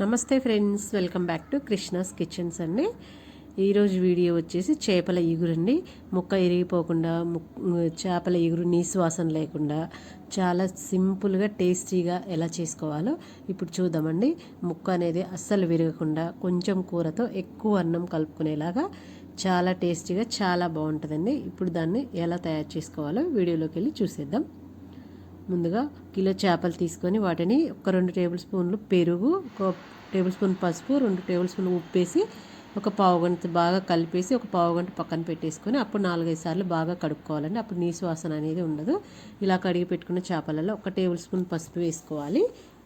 నమస్తే friends welcome back to Krishna's kitchens అండి. ఈరోజు వీడియో వచ్చేసి చేపల ఇగురండి ముక్క ఇరిగిపోకుండా ముక్- చేపల ఇగురు నీసు వాసన లేకుండా చాలా సింపుల్గా టేస్టీగా ఎలా చేసుకోవాలో ఇప్పుడు చూద్దామండి. ముక్క అనేది అస్సలు విరగకుండా కొంచెం కూరతో ఎక్కువ అన్నం కలుపుకునేలాగా చాలా టేస్టీగా చాలా బాగుంటుందండి. ఇప్పుడు దాన్ని ఎలా తయారు చేసుకోవాలో వీడియోలోకి వెళ్ళి చూసేద్దాం. ముందుగా కిలో చేపలు తీసుకొని వాటిని ఒక రెండు టేబుల్ స్పూన్లు పెరుగు ఒక టేబుల్ స్పూన్ పసుపు రెండు టేబుల్ స్పూన్లు ఉప్పు వేసి ఒక పావు గంట బాగా కలిపేసి ఒక పావు గంట పక్కన పెట్టేసుకొని అప్పుడు నాలుగైదు సార్లు బాగా కడుక్కోవాలండి. అప్పుడు నీసు వాసన అనేది ఉండదు. ఇలా కడిగి పెట్టుకున్న చేపలలో ఒక టేబుల్ స్పూన్ పసుపు వేసుకోవాలి.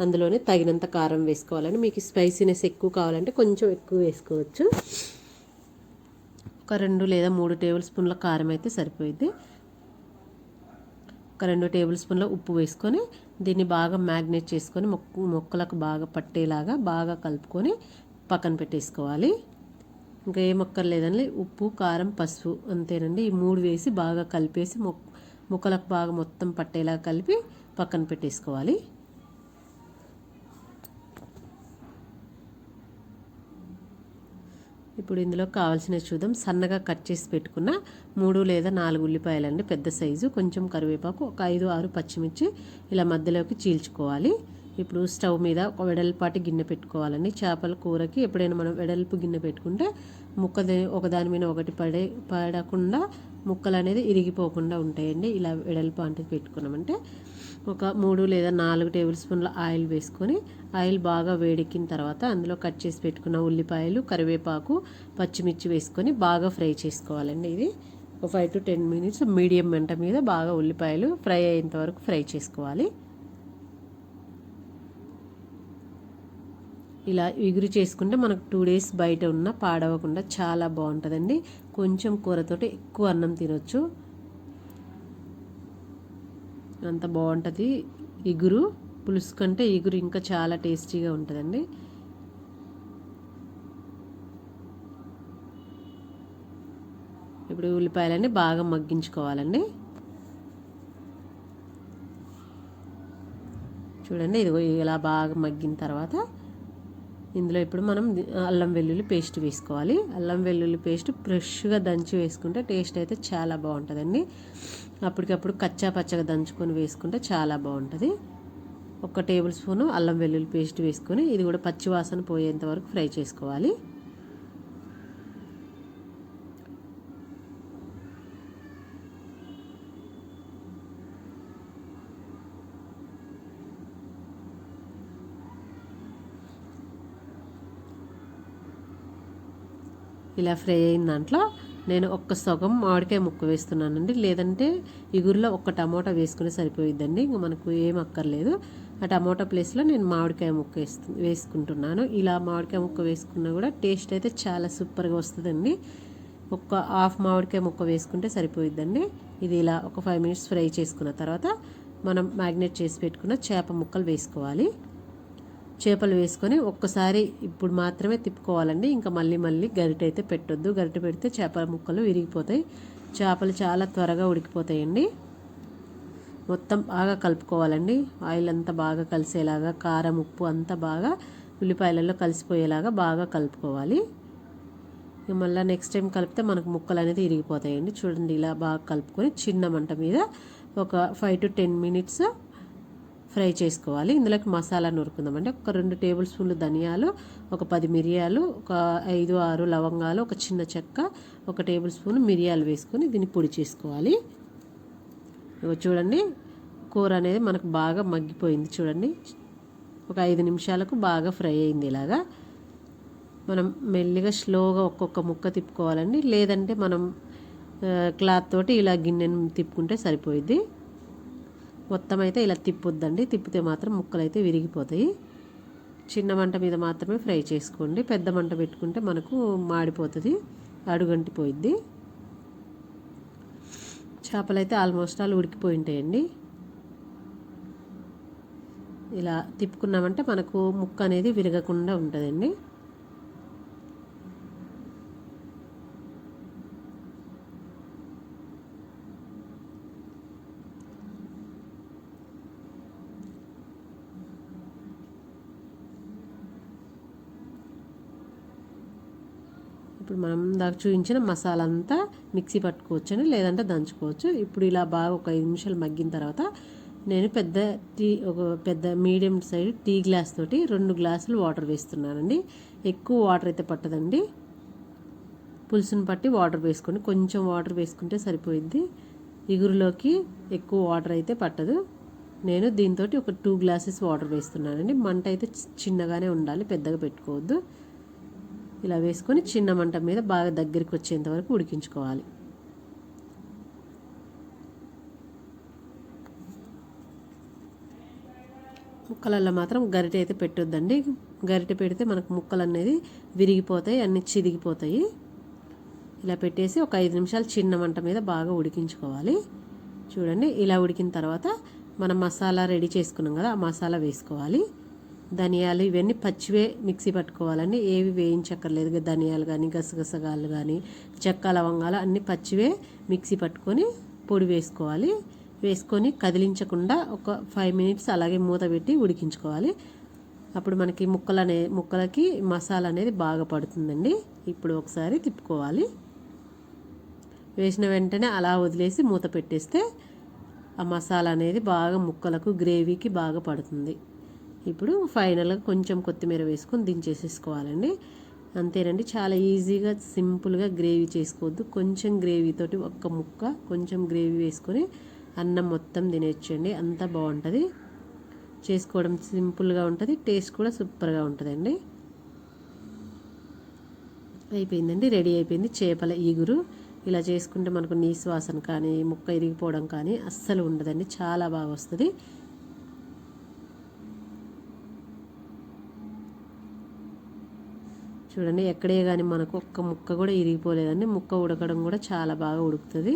అందులోనే తగినంత కారం వేసుకోవాలండి. మీకు స్పైసీనెస్ ఎక్కువ కావాలంటే కొంచెం ఎక్కువ వేసుకోవచ్చు. ఒక రెండు లేదా మూడు టేబుల్ స్పూన్ల కారం అయితే సరిపోయింది ఒక రెండు టేబుల్ స్పూన్ల ఉప్పు వేసుకొని దీన్ని బాగా మ్యాగ్నేట్ చేసుకొని మొక్క మొక్కలకు బాగా పట్టేలాగా బాగా కలుపుకొని పక్కన పెట్టేసుకోవాలి. ఇంకా ఏం అక్కర్లేదండి ఉప్పు కారం పసుపు అంతేనండి. ఈ మూడు వేసి బాగా కలిపేసి మొక్ ముక్కలకు బాగా మొత్తం పట్టేలాగా కలిపి పక్కన పెట్టేసుకోవాలి. ఇప్పుడు ఇందులో కావాల్సినవి చూద్దాం. సన్నగా కట్ చేసి పెట్టుకున్న మూడు లేదా నాలుగు ఉల్లిపాయలండి పెద్ద సైజు. కొంచెం కరివేపాకు ఒక ఐదు ఆరు పచ్చిమిర్చి ఇలా మధ్యలోకి చీల్చుకోవాలి. ఇప్పుడు స్టవ్ మీద ఒక వెడల్పాటి గిన్నె పెట్టుకోవాలండి. చేపల కూరకి ఎప్పుడైనా మనం వెడల్పు గిన్నె పెట్టుకుంటే ముక్క ఒకదాని మీద ఒకటి పడే పడకుండా ముక్కలు అనేది ఇరిగిపోకుండా ఉంటాయండి. ఇలా వెడల్పు అంటే పెట్టుకున్నామంటే ఒక మూడు లేదా నాలుగు టేబుల్ స్పూన్ల ఆయిల్ వేసుకొని ఆయిల్ బాగా వేడెక్కిన తర్వాత అందులో కట్ చేసి పెట్టుకున్న ఉల్లిపాయలు కరివేపాకు పచ్చిమిర్చి వేసుకొని బాగా ఫ్రై చేసుకోవాలండి ఇది. ఒక five to ten minutes medium మంట మీద బాగా ఉల్లిపాయలు ఫ్రై అయ్యేంత వరకు ఫ్రై చేసుకోవాలి. ఇలా ఎగురు చేసుకుంటే మనకు టూ డేస్ బయట ఉన్న పాడవకుండా చాలా బాగుంటుందండి. కొంచెం కూరతోటి ఎక్కువ అన్నం తినొచ్చు. అంత బాగుంటుంది. ఇగురు పులుసు కంటే ఇగురు ఇంకా చాలా టేస్టీగా ఉంటుందండి. ఇప్పుడు ఉల్లిపాయలన్నీ బాగా మగ్గించుకోవాలండి. చూడండి ఇదిగో ఇలా బాగా మగ్గిన తర్వాత ఇందులో ఇప్పుడు మనం అల్లం వెల్లుల్లి పేస్ట్ వేసుకోవాలి. అల్లం వెల్లుల్లి పేస్ట్ ఫ్రెష్గా దంచి వేసుకుంటే టేస్ట్ అయితే చాలా బాగుంటుందండి. అప్పటికప్పుడు కచ్చా పచ్చగా దంచుకొని వేసుకుంటే చాలా బాగుంటుంది. ఒక టేబుల్ స్పూను అల్లం వెల్లుల్లి పేస్ట్ వేసుకొని ఇది కూడా పచ్చి వాసన పోయేంత వరకు ఫ్రై చేసుకోవాలి. ఇలా ఫ్రై అయిన దాంట్లో నేను ఒక్క సగం మామిడికాయ ముక్క వేస్తున్నానండి. లేదంటే ఇగురులో ఒక్క టమోటా వేసుకుని సరిపోయిద్దండి. ఇంక మనకు ఏం అక్కర్లేదు. ఆ టమోటా ప్లేస్లో నేను మామిడికాయ ముక్క వేస్తు వేసుకుంటున్నాను. ఇలా మామిడికాయ ముక్క వేసుకున్నా కూడా టేస్ట్ అయితే చాలా సూపర్గా వస్తుందండి. ఒక్క హాఫ్ మామిడికాయ ముక్క వేసుకుంటే సరిపోయిద్దండి. ఇది ఇలా ఒక ఫైవ్ మినిట్స్ ఫ్రై చేసుకున్న తర్వాత మనం మ్యాగ్నేట్ చేసి పెట్టుకున్న చేప ముక్కలు వేసుకోవాలి. చేపలు వేసుకొని ఒక్కసారి ఇప్పుడు మాత్రమే తిప్పుకోవాలండి. ఇంకా మళ్ళీ మళ్ళీ గరిటె అయితే పెట్టొద్దు. గరిటె పెడితే చేపల ముక్కలు విరిగిపోతాయి. చేపలు చాలా త్వరగా ఉడికిపోతాయండి. మొత్తం బాగా కలుపుకోవాలండి. ఆయిల్ అంతా బాగా కలిసేలాగా కారం ఉప్పు అంతా బాగా ఉల్లిపాయలలో కలిసిపోయేలాగా బాగా కలుపుకోవాలి. ఇక మళ్ళీ నెక్స్ట్ టైం కలిపితే మనకు ముక్కలు అనేది ఇరిగిపోతాయండి చూడండి ఇలా బాగా కలుపుకొని చిన్న మంట మీద ఒక five to ten minutes fry చేసుకోవాలి. ఇందులోకి మసాలా నూరుకుందామండి ఒక రెండు టేబుల్ స్పూన్లు ధనియాలు ఒక పది మిరియాలు ఒక ఐదు ఆరు లవంగాలు ఒక చిన్న చెక్క ఒక టేబుల్ స్పూన్ మిరియాలు వేసుకొని దీన్ని పొడి చేసుకోవాలి. చూడండి కూర అనేది మనకు బాగా మగ్గిపోయింది చూడండి. ఒక ఐదు నిమిషాలకు బాగా ఫ్రై అయింది ఇలాగా. మనం మెల్లిగా స్లోగా ఒక్కొక్క ముక్క తిప్పుకోవాలండి. లేదంటే మనం క్లాత్ తోటి ఇలా గిన్నెను తిప్పుకుంటే సరిపోయిద్ది. మొత్తం అయితే ఇలా తిప్పొద్దండి. తిప్పితే మాత్రం ముక్కలు అయితే విరిగిపోతాయి. చిన్న మంట మీద మాత్రమే ఫ్రై చేసుకోండి. పెద్ద మంట పెట్టుకుంటే మనకు మాడిపోతుంది. అడుగంటిపోయిద్ది. చేపలు అయితే ఆల్మోస్ట్ ఆల్ ఉడికిపోయి ఉంటాయండి ఇలా తిప్పుకున్నామంటే మనకు ముక్క అనేది విరగకుండా ఉంటుందండి. ఇప్పుడు మనం దాకా చూపించిన మసాలా అంతా మిక్సీ పట్టుకోవచ్చని లేదంటే దంచుకోవచ్చు. ఇప్పుడు ఇలా బాగా ఒక ఐదు నిమిషాలు మగ్గిన తర్వాత నేను పెద్ద టీ ఒక పెద్ద మీడియం సైడ్ టీ గ్లాస్ తోటి రెండు గ్లాసులు వాటర్ వేస్తున్నానండి. ఎక్కువ వాటర్ అయితే పట్టదండి. పులుసుని పట్టి వాటర్ వేసుకోండి కొంచెం వాటర్ వేసుకుంటే సరిపోయిద్ది. ఇగురులోకి ఎక్కువ వాటర్ అయితే పట్టదు. నేను దీంతో ఒక టూ గ్లాసెస్ వాటర్ వేస్తున్నానండి. మంట అయితే చిన్నగానే ఉండాలి పెద్దగా పెట్టుకోవద్దు. ఇలా వేసుకొని చిన్న మంట మీద బాగా దగ్గరికి వచ్చేంత వరకు ఉడికించుకోవాలి. ముక్కలల్లో మాత్రం గరిటె అయితే పెట్టొద్దండి. గరిటె పెడితే మనకు ముక్కలు అనేది విరిగిపోతాయి అన్ని చిరిగిపోతాయి ఇలా పెట్టేసి ఒక ఐదు నిమిషాలు చిన్న మంట మీద బాగా ఉడికించుకోవాలి. చూడండి ఇలా ఉడికిన తర్వాత మనం మసాలా రెడీ చేసుకున్నాం కదా ఆ మసాలా వేసుకోవాలి. ధనియాలు ఇవన్నీ పచ్చివే మిక్సీ పట్టుకోవాలండి. ఏవి వేయించక్కర్లేదు. ధనియాలు కానీ గసగసగాలు కానీ చెక్క లవంగాలు అన్నీ పచ్చివే మిక్సీ పట్టుకొని పొడి వేసుకోవాలి. వేసుకొని కదిలించకుండా ఒక ఫైవ్ మినిట్స్ అలాగే మూత పెట్టి ఉడికించుకోవాలి. అప్పుడు మనకి ముక్కలు అనే ముక్కలకి మసాలా అనేది బాగా పడుతుందండి. ఇప్పుడు ఒకసారి తిప్పుకోవాలి. వేసిన వెంటనే అలా వదిలేసి మూత పెట్టేస్తే ఆ మసాలా అనేది బాగా ముక్కలకు గ్రేవీకి బాగా పడుతుంది. ఇప్పుడు ఫైనల్గా కొంచెం కొత్తిమీర వేసుకొని దించేసేసుకోవాలండి. అంతేనండి చాలా ఈజీగా సింపుల్గా గ్రేవీ చేసుకోవద్దు. కొంచెం గ్రేవీతోటి ఒక్క ముక్క కొంచెం గ్రేవీ వేసుకొని అన్నం మొత్తం తినేయచ్చండి. అంత బాగుంటుంది. చేసుకోవడం సింపుల్గా ఉంటుంది టేస్ట్ కూడా సూపర్గా ఉంటుందండి. అయిపోయిందండి రెడీ అయిపోయింది చేపల ఈగురు. ఇలా చేసుకుంటే మనకు నీసు వాసన కానీ ముక్క ఇరిగిపోవడం కానీ అస్సలు ఉండదండి చాలా బాగా వస్తుంది. చూడండి ఎక్కడే కానీ మనకు ఒక్క ముక్క కూడా ఇరిగిపోలేదండి. ముక్క ఉడకడం కూడా చాలా బాగా ఉడుకుతుంది.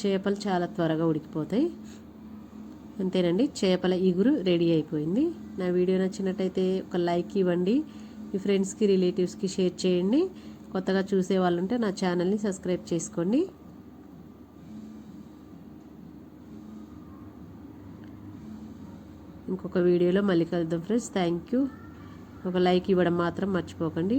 చేపలు చాలా త్వరగా ఉడికిపోతాయి. అంతేనండి చేపల ఇగురు రెడీ అయిపోయింది. నా వీడియో నచ్చినట్టయితే ఒక లైక్ ఇవ్వండి. మీ ఫ్రెండ్స్కి రిలేటివ్స్కి షేర్ చేయండి. కొత్తగా చూసే వాళ్ళు ఉంటే నా ఛానల్ని సబ్స్క్రైబ్ చేసుకోండి. ఇంకొక వీడియోలో మళ్ళీ కలుద్దాం ఫ్రెండ్స్ థ్యాంక్ యూ ఒక లైక్ ఇవ్వడం మాత్రం మర్చిపోకండి.